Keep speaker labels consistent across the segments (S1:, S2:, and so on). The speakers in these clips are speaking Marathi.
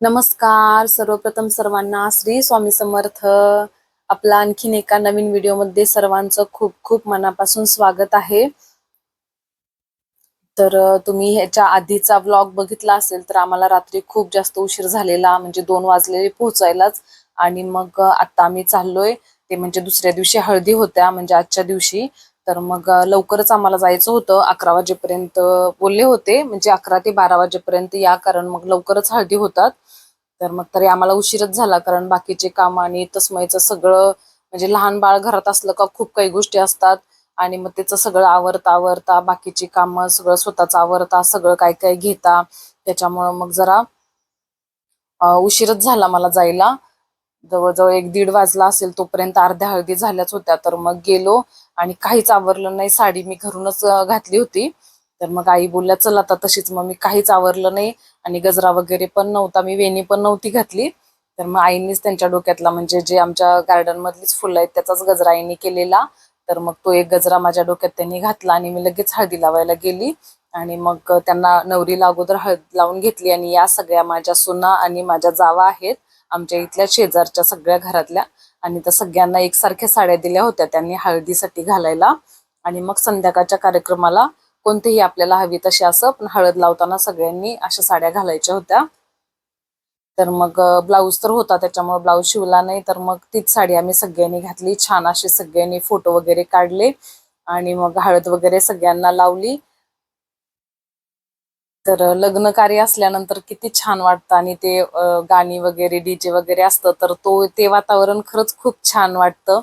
S1: नमस्कार सर्वप्रथम सर्वांना श्री स्वामी समर्थ. आपला आणखीन एका नवीन व्हिडिओमध्ये सर्वांचं खूप खूप मनापासून स्वागत आहे. तर तुम्ही ह्याच्या आधीचा व्लॉग बघितला असेल तर आम्हाला रात्री खूप जास्त उशीर झालेला म्हणजे दोन वाजलेले पोहोचायलाच. आणि मग आता आम्ही चाललोय ते म्हणजे दुसऱ्या दिवशी हळदी होत्या म्हणजे आजच्या दिवशी. तर मग लवकरच आम्हाला जायचं होतं अकरा वाजेपर्यंत बोलले होते म्हणजे अकरा ते बारा वाजेपर्यंत या कारण मग लवकरच हळदी होतात. तर मग तरी आम्हाला उशीरच झाला कारण बाकीचे काम आणि तस्मयचं सगळं म्हणजे लहान बाळ घरात असलं का खूप काही गोष्टी असतात. आणि मग त्याचं सगळं आवरता आवरता बाकीची कामं सगळं स्वतःच आवरता सगळं काय काय घेता त्याच्यामुळं मग जरा उशीरच झाला मला जायला. जवळजवळ एक दीड वाजला असेल तोपर्यंत अर्ध्या हळदी झाल्याच होत्या तर मग गेलो आणि काहीच आवरलं नाही साडी मी घरूनच घातली होती. तर मग आई बोलल्या चल आता तशीच मग मी काहीच आवरलं नाही आणि गजरा वगैरे पण नव्हता मी वेणी पण नव्हती घातली. तर मग आईनीच त्यांच्या डोक्यातला म्हणजे जे आमच्या गार्डन मधलीच फुलं आहेत त्याचाच गजरा आईने केलेला. तर मग तो एक गजरा माझ्या डोक्यात त्यांनी घातला आणि मी लगेच हळदी लावायला गेली. आणि मग त्यांना नवरीला अगोदर हळद लावून घेतली आणि या सगळ्या माझ्या सुना आणि माझ्या जावा आहेत आमच्या इथल्या शेजारच्या सगळ्या घरातल्या. आणि त्या सगळ्यांना एकसारख्या साड्या दिल्या होत्या त्यांनी हळदीसाठी घालायला. आणि मग संध्याकाळच्या कार्यक्रमाला कोणतीही आपल्याला हवी तशी असं पण हळद लावताना सगळ्यांनी अशा साड्या घालायच्या होत्या. तर मग ब्लाऊज तर होता त्याच्यामुळे ब्लाऊज शिवला नाही. तर मग तीच साडी आम्ही सगळ्यांनी घातली. छान असे सगळ्यांनी फोटो वगैरे काढले आणि मग हळद वगैरे सगळ्यांना लावली. तर लग्न कार्य असल्यानंतर किती छान वाटतं आणि ते गाणी वगैरे डीजे वगैरे असतं तर तो ते वातावरण खरंच खूप छान वाटतं.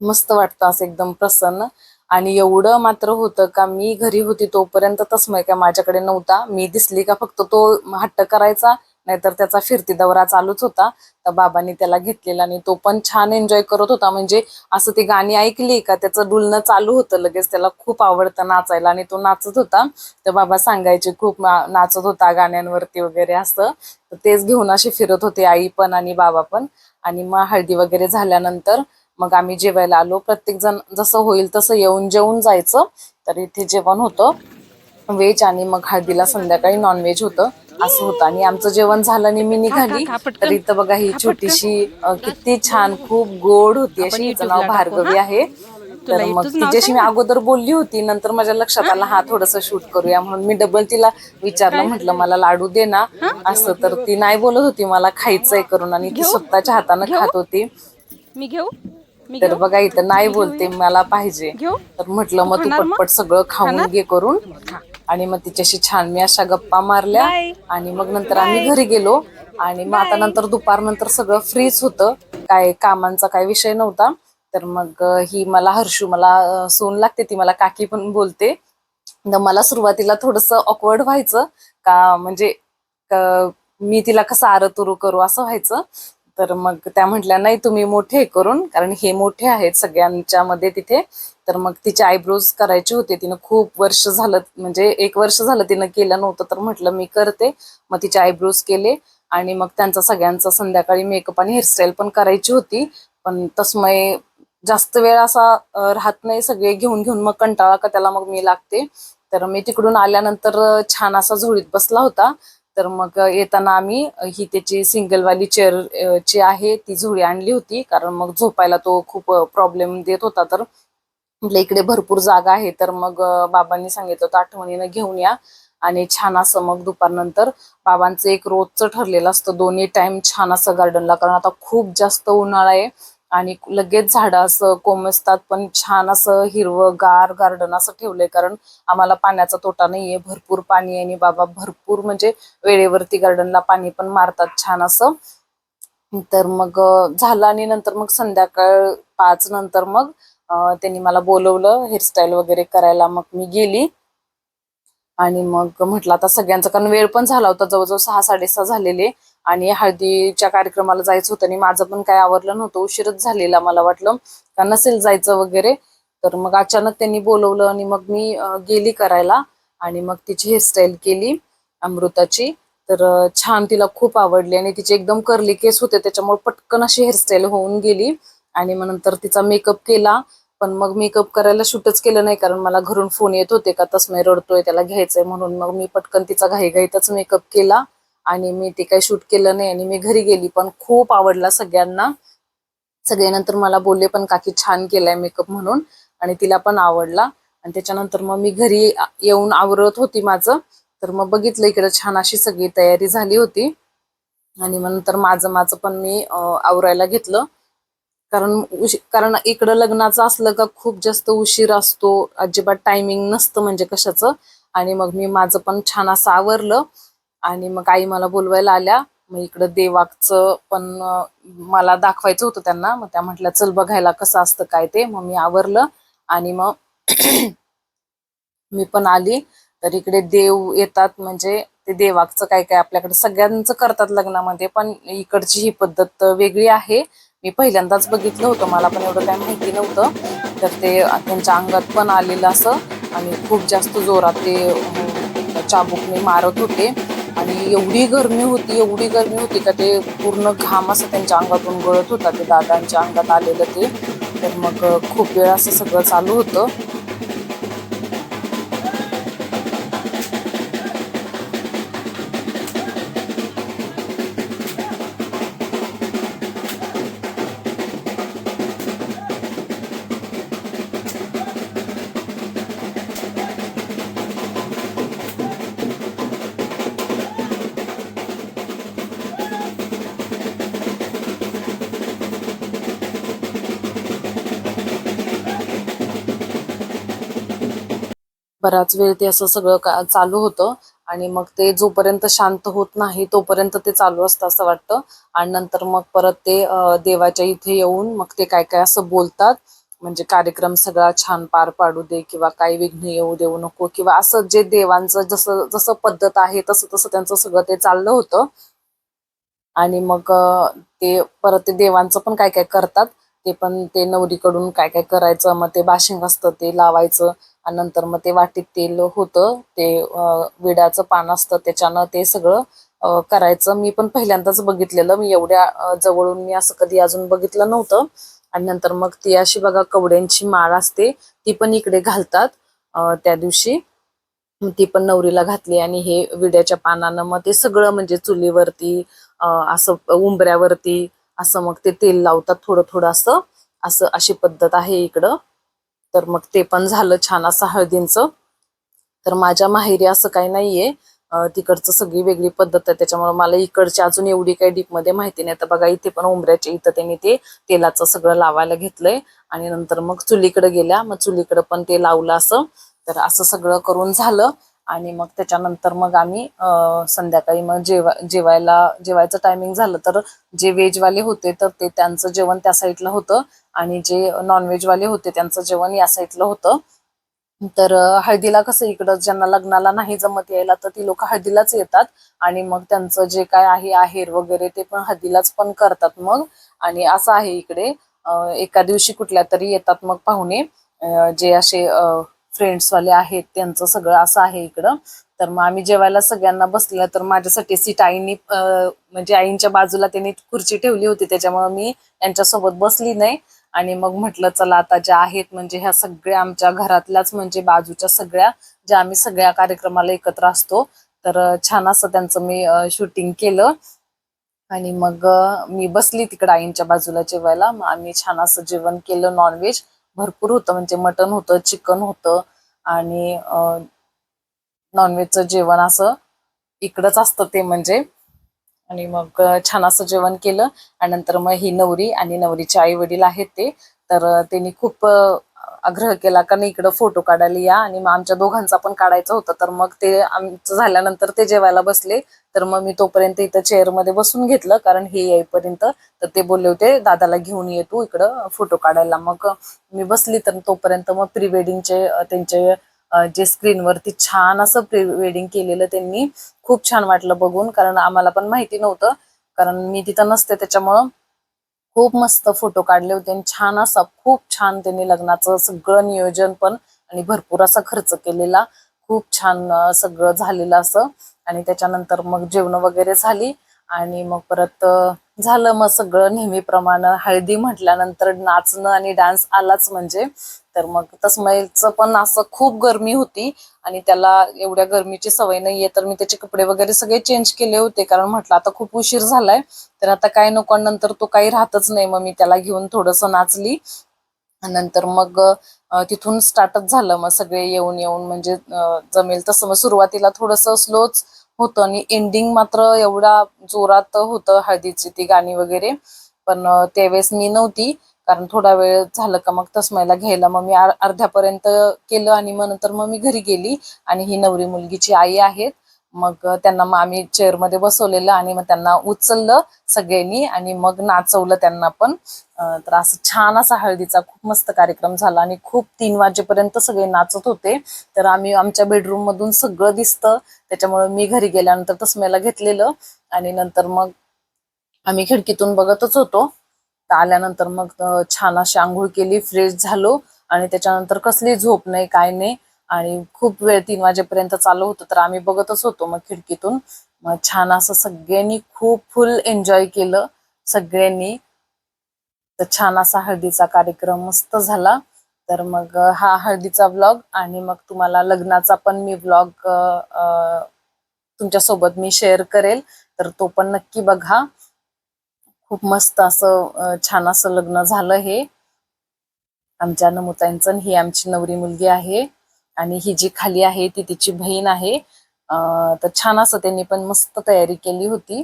S1: मस्त वाटतं असं एकदम प्रसन्न. आणि एवढं मात्र होतं का मी घरी होती तोपर्यंत तसमय काय माझ्याकडे नव्हता. मी दिसली का फक्त तो हट्ट करायचा नाहीतर त्याचा फिरती दौरा चालूच होता. तर बाबांनी त्याला घेतलेला आणि तो पण छान एन्जॉय करत होता. म्हणजे असं ती गाणी ऐकली का त्याचं डुलणं चालू होतं लगेच. त्याला खूप आवडतं नाचायला आणि तो नाचत होता. तर बाबा सांगायचे खूप नाचत होता गाण्यांवरती वगैरे असं. तर तेच घेऊन असे फिरत होते आई पण आणि बाबा पण. आणि मग हळदी वगैरे झाल्यानंतर मग आम्ही जेवायला आलो. प्रत्येक जण जसं होईल तसं येऊन जेवून जायचं. तर इथे जेवण होतं. व्हेज आणि मग हळदीला संध्याकाळी नॉनव्हेज होतं. असं होतं. आणि आमचं जेवण झालं आणि मी निघाली. तर इथं बघा ही छोटीशी किती छान खूप गोड होती अशी. नाव भार्गवी आहे. तर मग तिच्याशी मी अगोदर बोलली होती नंतर माझ्या लक्षात आलं हा थोडस शूट करूया म्हणून. मी डबल तिला विचारलं म्हटलं मला लाडू दे ना. असं तर ती नाही बोलत होती मला खायचंय करून. आणि ती स्वतःच्या हातानं खात होती.
S2: मी घेऊ?
S1: तर बघा इथं नाही बोलते मला पाहिजे? तर म्हटलं मग तू? पटपट सगळं खाऊन घे करून. आणि मग तिच्याशी छान मी अशा गप्पा मारल्या. आणि मग नंतर आम्ही घरी गेलो. आणि मग आता नंतर दुपार नंतर सगळं फ्रीच होतं. काय कामांचा काय विषय नव्हता. तर मग ही मला हर्षू मला सून लागते ती मला काकी पण बोलते. तर मला सुरुवातीला थोडस ऑकवर्ड व्हायचं. का म्हणजे मी तिला कसं आरतुरू करू असं व्हायचं. तर मग त्या म्हटल्या नाही तुम्ही मोठे करून कारण हे मोठे आहेत सगळ्यांच्या मध्ये तिथे. तर मग तिचे आयब्रोज करायचे होते. तिनं खूप वर्ष झालं म्हणजे एक वर्ष झालं तिनं केलं नव्हतं. तर म्हटलं मी करते. मग तिचे आयब्रोज केले आणि मग त्यांचा सगळ्यांचा संध्याकाळी मेकअप आणि हेअरस्टाईल पण करायची होती. पण तसमय जास्त वेळ असा राहत नाही. सगळे घेऊन घेऊन मग कंटाळा का त्याला मग मी लागते. तर मी तिकडून आल्यानंतर छान असा झोळीत बसला होता. तर मग येताना आम्ही ही त्याची सिंगलवाली चेअर ची आहे ती झोळी आणली होती. कारण मग झोपायला तो खूप प्रॉब्लेम देत होता. तर म्हटलं इकडे भरपूर जागा आहे. तर मग बाबांनी सांगितलं होतं आठवणीनं घेऊन या. आणि छान असं मग दुपारनंतर बाबांचं एक रोजचं ठरलेलं असतं. दोन्ही टाइम छान असं गार्डनला कारण आता खूप जास्त उन्हाळा आहे. आणि लगेच झाडं असं कोमसतात पण छान असं हिरवं गार गार्डन असं ठेवलंय. कारण आम्हाला पाण्याचा तोटा नाहीये. भरपूर पाणी आहे आणि बाबा भरपूर म्हणजे वेळेवरती गार्डनला पाणी पण मारतात छान असं. तर मग झालं आणि नंतर मग संध्याकाळ पाच नंतर मग त्यांनी मला बोलवलं हेअरस्टाईल वगैरे करायला. मग मी गेली. आणि मग म्हटलं आता सगळ्यांचा कारण वेळ पण झाला होता. जवळजवळ सहा साडेसहा झालेले. आणि हळदीच्या कार्यक्रमाला जायचं होतं आणि माझं पण काय आवरलं नव्हतं उशीरच झालेला मला वाटलं. का नसेल जायचं वगैरे तर मग अचानक त्यांनी बोलवलं आणि मग मी गेली करायला आणि मग तिची हेअरस्टाईल केली अमृताची. तर छान तिला खूप आवडली आणि तिचे एकदम कर्ली केस होते त्याच्यामुळे पटकन अशी हेअरस्टाईल होऊन गेली. आणि मग नंतर तिचा मेकअप केला पण मग मेकअप करायला शूटच केलं नाही कारण मला घरून फोन येत होते का तसमय रडतोय त्याला घ्यायचंय म्हणून मग मी पटकन तिचा घाईघाईतच मेकअप केला. आणि मी ते काही शूट केलं नाही आणि मी घरी गेली. पण खूप आवडला सगळ्यांना. सगळे नंतर मला बोलले पण काकी छान केलाय मेकअप म्हणून. आणि तिला पण आवडला. आणि त्याच्यानंतर मग मी घरी येऊन आवरत होती माझं. तर मग बघितलं इकडे छान अशी सगळी तयारी झाली होती. आणि मग नंतर माझं माझं पण मी आवरायला घेतलं. कारण उशी कारण इकडं लग्नाचं असलं का खूप जास्त उशीर असतो. अजिबात टायमिंग नसतं म्हणजे कशाचं. आणि मग मी माझं पण छान असं आवरलं. आणि मग आई मला बोलवायला आल्या. मग इकडं देवाचं पण मला दाखवायचं होतं त्यांना. मग त्या म्हटल्या चल बघायला कसं असतं काय ते. मग मी आवरलं आणि मग मी पण आली. तर इकडे देव येतात म्हणजे ते देवाचं काय काय आपल्याकडे सगळ्यांचं करतात लग्नामध्ये. पण इकडची ही पद्धत वेगळी आहे. मी पहिल्यांदाच बघितलं होतं. मला पण एवढं काय माहिती नव्हतं. तर ते त्यांच्या अंगात पण आलेलं असं. आणि खूप जास्त जोरात ते चाबूकने चाबुकने मारत होते. आणि एवढी गरमी होती एवढी गरमी होती का ते पूर्ण घाम असं त्यांच्या अंगातून गळत होता ते दादांच्या अंगात आलेलं ते. तर मग खूप वेळ असं सगळं चालू होतं. बराच वेळ ते असं सगळं का- चालू होतं आणि मग ते जोपर्यंत शांत होत नाही तोपर्यंत ते चालू असतं असं वाटतं. आणि नंतर मग परत ते देवाच्या इथे येऊन मग ते काय काय असं बोलतात. म्हणजे कार्यक्रम सगळा छान पार पाडू दे किंवा काही विघ्न येऊ देऊ नको किंवा असं जे देवांचं जसं जसं पद्धत आहे तसं तसं त्यांचं सगळं ते चाललं होतं. आणि मग ते परत ते देवांचं पण काय काय करतात. ते पण ते नवरीकडून काय काय करायचं मग ते बाशिंग असतं ते लावायचं. आणि नंतर मग ते वाटीत तेल होतं ते विड्याचं पान असतं त्याच्यानं ते सगळं करायचं. मी पण पहिल्यांदाच बघितलेलं. मी एवढ्या जवळून मी असं कधी अजून बघितलं नव्हतं. आणि नंतर मग ती अशी बघा कवड्यांची माळ असते ती पण इकडे घालतात त्या दिवशी. ती पण नवरीला घातली आणि हे विड्याच्या पानानं मग ते सगळं म्हणजे चुलीवरती असं उंबऱ्यावरती असं मग ते तेल लावतात थोडं थोडं असं. असं अशी पद्धत आहे इकडं. तर मग ते पण झालं छान असं हळदींचं. तर माझ्या माहेरी असं काही नाहीये. तिकडचं सगळी वेगळी पद्धत आहे. त्याच्यामुळे मला इकडची अजून एवढी काही डीपमध्ये माहिती नाही. तर बघा इथे पण उमऱ्याच्या इथं त्यांनी ते तेलाचं सगळं लावायला घेतलंय. आणि नंतर मग चुलीकडे गेल्या. मग चुलीकडे पण ते लावलं असं. तर असं सगळं करून झालं. आणि मग त्याच्यानंतर मग आम्ही संध्याकाळी मग जेवा जेवायला जेवायचं टायमिंग झालं तर जे व्हेजवाले होते तर ते त्यांचं जेवण त्या साईडला होतं आणि जे नॉनव्हेजवाले होते त्यांचं जेवण या साईडला होतं. तर हळदीला कसं इकडं ज्यांना लग्नाला नाही जमत यायला तर ती लोक हळदीलाच येतात आणि मग त्यांचं जे काय आहे आहेर वगैरे ते पण हळदीलाच पण करतात मग. आणि असं आहे इकडे एका दिवशी कुठल्या तरी येतात मग पाहुणे जे असे फ्रेंड्स वाले आहेत त्यांचं सगळं असं आहे इकडं. तर मग आम्ही जेवायला सगळ्यांना बसलेलं तर माझ्यासाठी सीट आईनी म्हणजे आईंच्या बाजूला त्यांनी खुर्ची ठेवली होती त्याच्यामुळे मी यांच्यासोबत बसली नाही. आणि मग म्हटलं चला आता ज्या आहेत म्हणजे ह्या सगळ्या आमच्या घरातल्याच म्हणजे बाजूच्या सगळ्या ज्या आम्ही सगळ्या कार्यक्रमाला एकत्र असतो. तर छान असं त्यांचं मी शूटिंग केलं. आणि मग मी बसली तिकडे आईंच्या बाजूला जेवायला. मग आम्ही छान असं जेवण केलं नॉनव्हेज भरपूर होतं. म्हणजे मटण होतं चिकन होतं आणि नॉनव्हेजचं जेवण असं इकडंच असतं ते म्हणजे. आणि मग छान असं जेवण केलं आणि नंतर मग ही नवरी आणि नवरीचे आई वडील आहेत ते. तर त्यांनी खूप आग्रह केला का नाही इकडं फोटो काढायला या. आणि मग आमच्या दोघांचा पण काढायचं होतं. तर मग ते आमचं झाल्यानंतर ते जेवायला बसले. तर मग मी तोपर्यंत इथं चेअरमध्ये बसून घेतलं. कारण हे येईपर्यंत तर ते बोलले होते दादाला घेऊन ये तू इकडं फोटो काढायला. मग मी बसली. तर तोपर्यंत मग प्री वेडिंगचे त्यांचे जे स्क्रीनवरती छान असं प्री वेडिंग केलेलं त्यांनी खूप छान वाटलं बघून. कारण आम्हाला पण माहिती नव्हतं. कारण मी तिथं नसते. त्याच्यामुळं खूप मस्त फोटो काढले होते आणि छान असा खूप छान त्यांनी लग्नाचं सगळं नियोजन पण आणि भरपूर असा खर्च केलेला. खूप छान सगळं झालेलं असं. आणि त्याच्यानंतर मग जेवण वगैरे झाली आणि मग परत झालं मग सगळं नेहमीप्रमाणे. हळदी म्हटल्यानंतर नाचणं आणि डान्स आलाच म्हणजे. तर मग तस्मयचं पण असं खूप गरमी होती आणि त्याला एवढ्या गरमीची सवय नाहीये. तर मी त्याचे कपडे वगैरे सगळे चेंज केले होते. कारण म्हटलं आता खूप उशीर झालाय. तर आता काय नको नंतर तो काही राहतच नाही. मग मी त्याला घेऊन थोडस नाचली. नंतर मग तिथून स्टार्टच झालं. मग सगळे येऊन येऊन म्हणजे जमेल तसं. मग सुरुवातीला थोडस स्लोच होतं. आणि एंडिंग मात्र एवढा जोरात होतं हळदीची ती गाणी वगैरे. पण त्यावेळेस मी नव्हती. कारण थोडा वेळ झालं का मग तस्मयला घ्यायला. मग मी अर्ध्यापर्यंत केलं आणि मग नंतर मग मी घरी गेली. आणि ही नवरी मुलगीची आई आहेत मग त्यांना मग आम्ही चेअरमध्ये बसवलेलं आणि मग त्यांना उचललं सगळ्यांनी आणि मग नाचवलं त्यांना पण. तर असं छान असा हळदीचा खूप मस्त कार्यक्रम झाला आणि खूप तीन वाजेपर्यंत सगळे नाचत होते. तर आम्ही आमच्या बेडरूम मधून सगळं दिसतं. त्याच्यामुळे मी घरी गेल्यानंतर तसमेला घेतलेलं आणि नंतर मग आम्ही खिडकीतून बघतच होतो. तर आल्यानंतर मग छान अशी आंघोळ केली फ्रेश झालो आणि त्याच्यानंतर कसली झोप नाही काय नाही. आणि खूप वेळ तीन वाजेपर्यंत चालू होतं तर आम्ही बघतच होतो मग खिडकीतून. मग छान असं सगळ्यांनी खूप फुल एन्जॉय केलं सगळ्यांनी. तर छान असा हळदीचा कार्यक्रम मस्त झाला. तर मग हा हळदीचा ब्लॉग आणि मग तुम्हाला लग्नाचा पण मी ब्लॉग तुमच्यासोबत मी शेअर करेल. तर तो पण नक्की बघा. खूप मस्त असं छान असं लग्न झालं हे. आमच्या नमुताईंचं ही आमची नवरी मुलगी आहे. आणि ही जी खाली आहे ती तिची बहीण आहे. तर छान असं त्यांनी पण मस्त तयारी केली होती.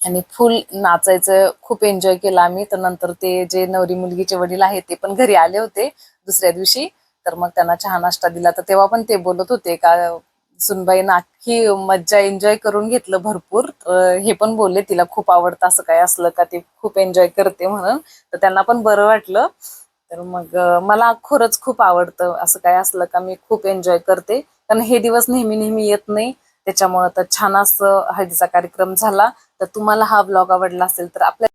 S1: आणि फुल नाचायचं खूप एन्जॉय केला आम्ही. तर नंतर ते जे नवरी मुलगीचे वडील आहेत ते पण घरी आले होते दुसऱ्या दिवशी. तर मग त्यांना चहा नाश्ता दिला. तर तेव्हा पण ते बोलत होते का सुनबाई अख्खी मज्जा एन्जॉय करून घेतलं भरपूर. हे पण बोलले तिला खूप आवडतं असं काय असलं का ते खूप एन्जॉय करते म्हणून. तर त्यांना पण बरं वाटलं. तर मग मला खरंच खूप आवडतं असं काय असलं का मी खूप एन्जॉय करते. कारण हे दिवस नेहमी नेहमी येत नाही. त्याच्यामुळं तर छान असं हळदीचा कार्यक्रम झाला. तर तुम्हाला हा ब्लॉग आवडला असेल तर आपल्या